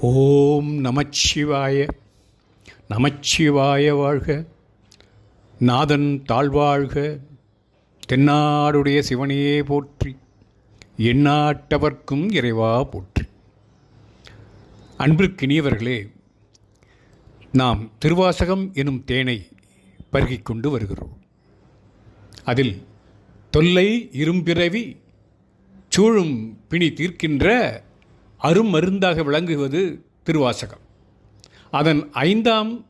ஓம் நமச்சிவாய நமச்சிவாய வாழ்க. நாதன் தாழ்வாழ்க தென்னாடுடைய சிவனையே போற்றி எண்ணாட்டவர்க்கும் இறைவா போற்றி. அன்பிற்கினியவர்களே நாம் திருவாசகம் எனும் தேனை பருகிக் கொண்டு வருகிறோம். அதில் தொல்லை இரும்பிறவி சூழும் பிணி தீர்க்கின்ற அருமருந்தாக விளங்குவது திருவாசகம். அதன் ஐந்தாம்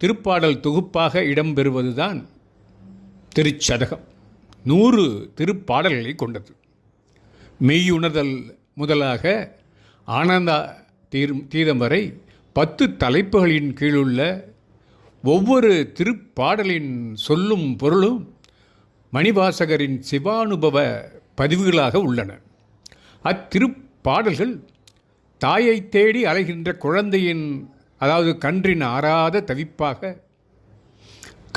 திருப்பாடல் தொகுப்பாக இடம்பெறுவதுதான் திருச்சதகம். நூறு திருப்பாடல்களை கொண்டது. மெய்யுணர்தல் முதலாக ஆனந்த தீர் தீதம் வரை பத்து தலைப்புகளின் கீழுள்ள ஒவ்வொரு திருப்பாடலின் சொல்லும் பொருளும் மணிவாசகரின் சிவானுபவ பதிவுகளாக உள்ளன. அத்திருப்பாடல்கள் தாயை தேடி அலைகின்ற குழந்தையின் அதாவது கன்றின் ஆறாத தவிப்பாக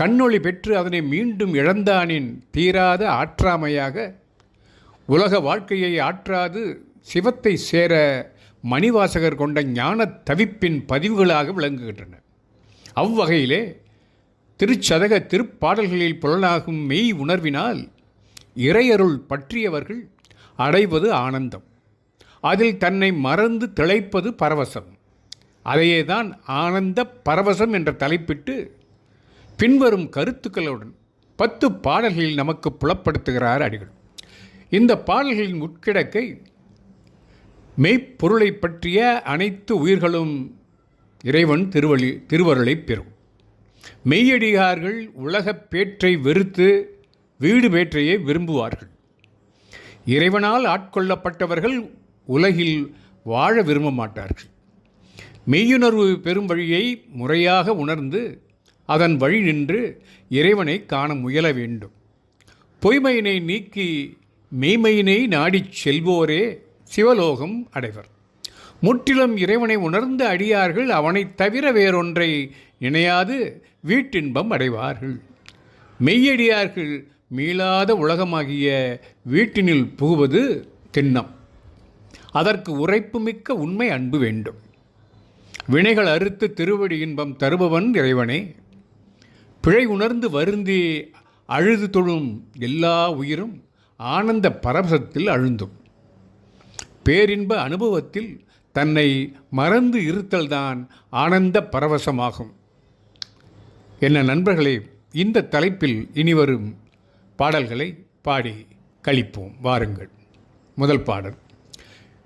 கண்ணொளி பெற்று அதனை மீண்டும் இழந்தானின் தீராத ஆற்றாமையாக உலக வாழ்க்கையை ஆற்றாது சிவத்தை சேர மணிவாசகர் கொண்ட ஞான தவிப்பின் பதிவுகளாக விளங்குகின்றன. அவ்வகையிலே திருச்சதக திருப்பாடல்களில் புலனாகும் மெய் உணர்வினால் இறையருள் பற்றியவர்கள் அடைவது ஆனந்தம். அதில் தன்னை மறந்து திளைப்பது பரவசம். அதையே தான் ஆனந்த பரவசம் என்ற தலைப்பிட்டு பின்வரும் கருத்துக்களுடன் பத்து பாடல்களில் நமக்கு புலப்படுத்துகிறார் அடிகள். இந்த பாடல்களின் உட்கிடக்கை மெய்ப்பொருளை பற்றிய அனைத்து உயிர்களும் இறைவன் திருவழி திருவருளை பெறும். மெய்யடிகார்கள் உலகப் பேற்றை வெறுத்து வீடு பேற்றையே விரும்புவார்கள். இறைவனால் ஆட்கொள்ளப்பட்டவர்கள் உலகில் வாழ விரும்ப மாட்டார்கள். மெய்யுணர்வு பெறும் வழியை முறையாக உணர்ந்து அதன் வழி நின்று இறைவனை காண முயல வேண்டும். பொய்மையினை நீக்கி மெய்மையினை நாடிச் செல்வோரே சிவலோகம் அடைவர். முற்றிலும் இறைவனை உணர்ந்த அடியார்கள் அவனைத் தவிர வேறொன்றை நினையாது வீட்டின்பம் அடைவார்கள். மெய்யடியார்கள் மீளாத உலகமாகிய வீட்டினில் புகுவது திண்ணம். அதற்கு உரைப்புமிக்க உண்மை அன்பு வேண்டும். வினைகள் அறுத்து திருவடி இன்பம் தருபவன் இறைவனே. பிழை உணர்ந்து வருந்தி அழுது தொழும் எல்லா உயிரும் ஆனந்த பரவசத்தில் அழுந்தும். பேரின்ப அனுபவத்தில் தன்னை மறந்து இருத்தல்தான் ஆனந்த பரவசமாகும். என்ன நண்பர்களே இந்த தலைப்பில் இனிவரும் பாடல்களை பாடி கழிப்போம். வாருங்கள். முதல் பாடல்.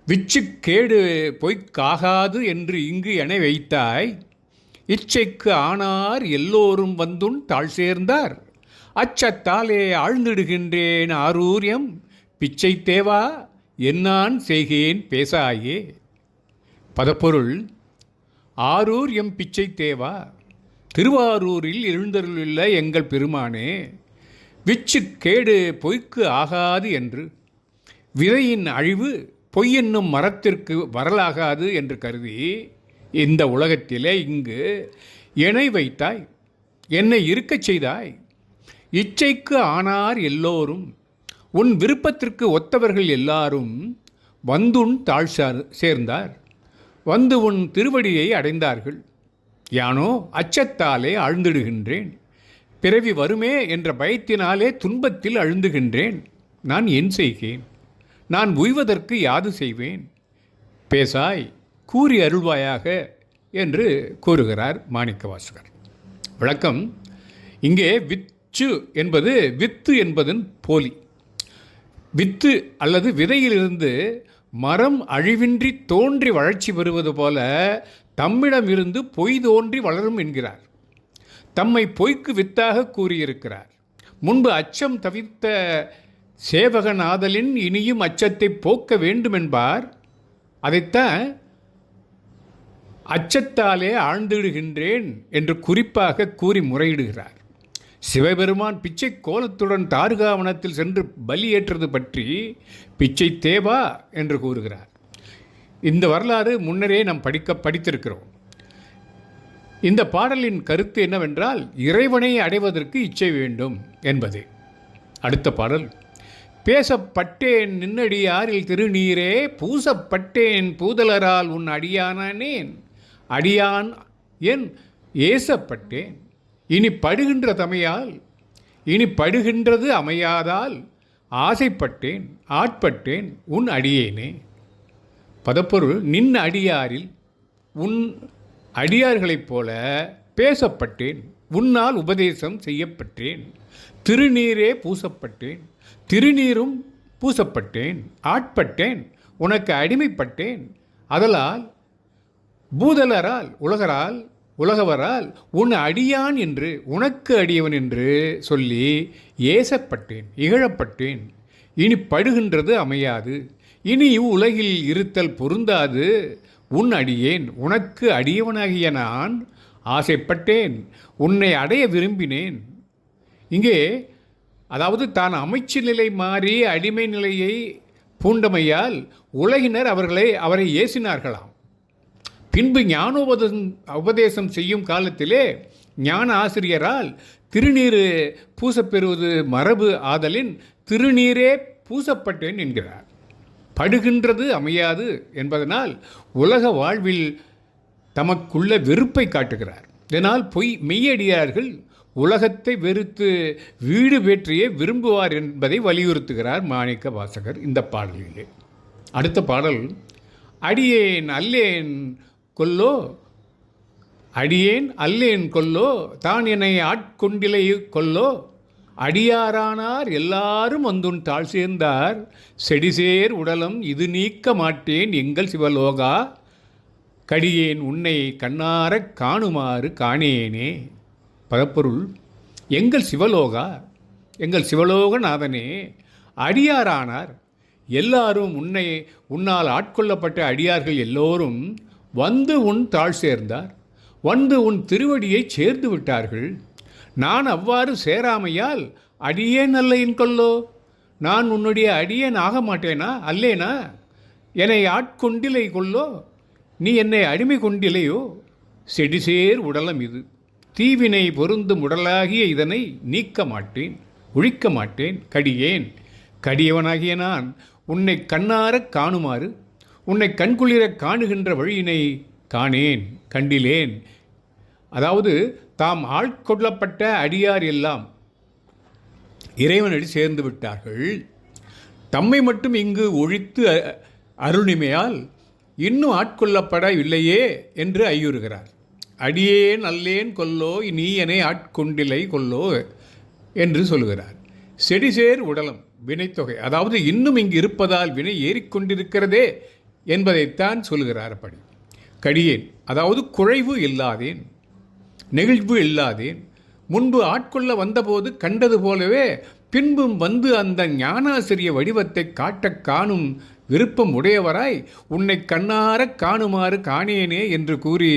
விச்சுக்கேடு பொய்க்காகாது என்று இங்கு என வைத்தாய். இச்சைக்கு ஆனார் எல்லோரும் வந்துன் தாழ் சேர்ந்தார் அச்சத்தாலே ஆழ்ந்திடுகின்றேன் ஆரூரியம். பிச்சை தேவா என்னான் செய்கேன் பேசாயே. பதப்பொருள் ஆரூர் எம் பிச்சை தேவா திருவாரூரில் எழுந்தருளுள்ள எங்கள் பெருமானே விச்சு கேடு பொய்க்கு ஆகாது என்று. விதையின் அழிவு பொய் என்னும் மரத்திற்கு வரலாகாது என்று கருதி இந்த உலகத்திலே இங்கு இணை வைத்தாய் என்னை இருக்கச் செய்தாய். இச்சைக்கு ஆனார் எல்லோரும் உன் விருப்பத்திற்கு ஒத்தவர்கள் எல்லாரும் வந்துன் தாழ் சார் சேர்ந்தார் வந்து உன் திருவடியை அடைந்தார்கள். யானோ அச்சத்தாலே ஆழ்ந்திடுகின்றேன் பிறவி வருமே என்ற பயத்தினாலே துன்பத்தில் அழுந்துகின்றேன் நான் என் செய்கிறேன் நான் உய்வதற்கு யாது செய்வேன்? பேசாய் கூறி அருள்வாயாக என்று கூறுகிறார் மாணிக்கவாசகர். விளக்கம் இங்கே விச்சு என்பது வித்து என்பதன் போலி. வித்து அல்லது விதையிலிருந்து மரம் அழிவின்றி தோன்றி வளர்ச்சி பெறுவது போல தம்மிடமிருந்து பொய் தோன்றி வளரும் என்கிறார். தம்மை பொய்க்கு வித்தாக கூறியிருக்கிறார். முன்பு அச்சம் தவித்த சேவகநாதலின் இனியும் அச்சத்தை போக்க வேண்டுமென்பார் அதைத்தான் அச்சத்தாலே ஆழ்ந்திடுகின்றேன் என்று குறிப்பாக கூறி முறையிடுகிறார். சிவபெருமான் பிச்சை கோலத்துடன் தாருகாவனத்தில் சென்று பலியேற்றது பற்றி பிச்சை தேவா என்று கூறுகிறார். இந்த வரலாறு முன்னரே நாம் படிக்க படித்திருக்கிறோம். இந்த பாடலின் கருத்து என்னவென்றால் இறைவனை அடைவதற்கு இச்சை வேண்டும் என்பது. அடுத்த பாடல். பேசப்பட்டேன் நின்னடியாரில் திருநீரே பூசப்பட்டேன் பூதலரால் உன் அடியானானேன். அடியான் என் ஏசப்பட்டேன். இனி படுகின்ற தமையால் இனி படுகின்றது அமையாதால் ஆசைப்பட்டேன் ஆட்பட்டேன் உன் அடியேனே. பதப்பொருள் நின் அடியாரில் உன் அடியார்களைப் போல பேசப்பட்டேன் உன்னால் உபதேசம் செய்யப்பட்டேன். திருநீரே பூசப்பட்டேன் திருநீரும் பூசப்பட்டேன் ஆட்பட்டேன் உனக்கு அடிமைப்பட்டேன். அதலால் பூதலரால் உலகரால் உலகவரால் உன் அடியான் என்று உனக்கு அடியவன் என்று சொல்லி ஏசப்பட்டேன் இகழப்பட்டேன். இனி படுகின்றது அமையாது. இனி இவ்வுலகில் இருத்தல் பொருந்தாது. உன் அடியேன் உனக்கு அடியவனாகிய நான் ஆசைப்பட்டேன். உன்னை அடைய விரும்பினேன். இங்கே அதாவது தான் அமைச்சு நிலை மாறி அடிமை நிலையை பூண்டமையால் உலகினர் அவர்களை அவரை ஏசினார்களாம். பின்பு ஞானோபதம் உபதேசம் செய்யும் காலத்திலே ஞான ஆசிரியரால் திருநீர் பூசப்பெறுவது மரபு ஆதலின் திருநீரே பூசப்பட்டேன் என்கிறார். படுகின்றது அமையாது என்பதனால் உலக வாழ்வில் தமக்குள்ள வெறுப்பை காட்டுகிறார். இதனால் பொய் மெய்யடியார்கள் உலகத்தை வெறுத்து வீடு வேற்றியே விரும்புவார் என்பதை வலியுறுத்துகிறார் மாணிக்க வாசகர் இந்த பாடலிலே. அடுத்த பாடல் அடியேன் அல்லேன் கொல்லோ? அடியேன் அல்லேன் கொல்லோ? தான் என்னை ஆட்கொண்டிலே கொல்லோ? அடியாரானார் எல்லாரும் வந்துன் தாழ் சேர்ந்தார். செடிசேர் உடலம் இது நீக்க மாட்டேன் எங்கள் சிவலோகா. கடியேன் உன்னை கண்ணாரக் காணுமாறு காணேனே. பதப்பொருள் எங்கள் சிவலோகா எங்கள் சிவலோகநாதனே அடியாரானார். எல்லாரும் உன்னை உன்னால் ஆட்கொள்ளப்பட்ட அடியார்கள் எல்லோரும் வந்து உன் தாழ் சேர்ந்தார். வந்து உன் திருவடியை சேர்ந்து விட்டார்கள். நான் அவ்வாறு சேராமையால் அடியேன் அல்லையின் கொல்லோ நான் உன்னுடைய அடியேன் ஆக மாட்டேனா? அல்லேனா? என்னை ஆட்கொண்டிலை கொல்லோ? நீ என்னை அடிமை கொண்டிலையோ? செடிசேர் உடலம் இது. தீவினை பொருந்தும் உடலாகிய இதனை நீக்க மாட்டேன் ஒழிக்க மாட்டேன் கடியேன். கடியவனாகிய நான் உன்னை கண்ணாரக் காணுமாறு உன்னை கண்குளிரக் காணுகின்ற வழியினை காணேன் கண்டிலேன். அதாவது தாம் ஆட்கொள்ளப்பட்ட அடியார் எல்லாம் இறைவனடி சேர்ந்து விட்டார்கள். தம்மை மட்டும் இங்கு ஒழித்து அ- அருளிமையால் இன்னும் ஆட்கொள்ளப்படவில்லையே என்று ஐயுறுகிறார். அடியேன் அல்லேன் கொல்லோ நீ என்னை ஆட்கொண்டிலை கொல்லோ என்று சொல்கிறார் செடிசேர் உடலம் வினைத்தொகை அதாவது இன்னும் இங்கு இருப்பதால் வினை ஏறிக்கொண்டிருக்கிறதே என்பதைத்தான் சொல்கிறார் அப்படி. கடியேன் அதாவது குறைவு இல்லாதேன் நெகிழ்வு இல்லாதேன் முன்பு ஆட்கொள்ள வந்தபோது கண்டது போலவே பின்பும் வந்து அந்த ஞானாசிரிய வடிவத்தை காட்டக் காணும் விருப்பம் உடையவராய் உன்னை கண்ணாரக் காணுமாறு காணேனே என்று கூறி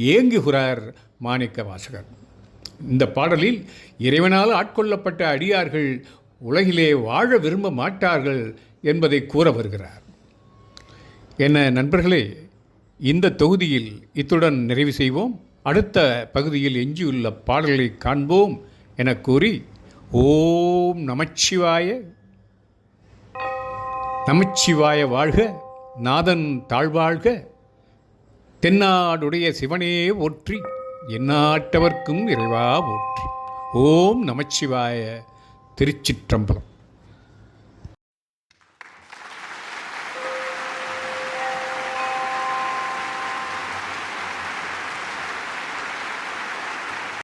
ஏங்குகிறார் மாணிக்க வாசகர். இந்த பாடலில் இறைவனால் ஆட்கொள்ளப்பட்ட அடியார்கள் உலகிலே வாழ விரும்ப மாட்டார்கள் என்பதை கூற வருகிறார். என்ன நண்பர்களே இந்த தொகுதியில் இத்துடன் நிறைவு செய்வோம். அடுத்த பகுதியில் எஞ்சியுள்ள பாடல்களை காண்போம் என கூறி ஓம் நமச்சிவாய. நமச்சிவாய வாழ்க நாதன் தாழ்வாழ்க. தென்னாடுடைய சிவனே போற்றி எந்நாட்டவர்க்கும் இறைவா போற்றி. ஓம் நமச்சிவாய திருச்சிற்றம்பலம்.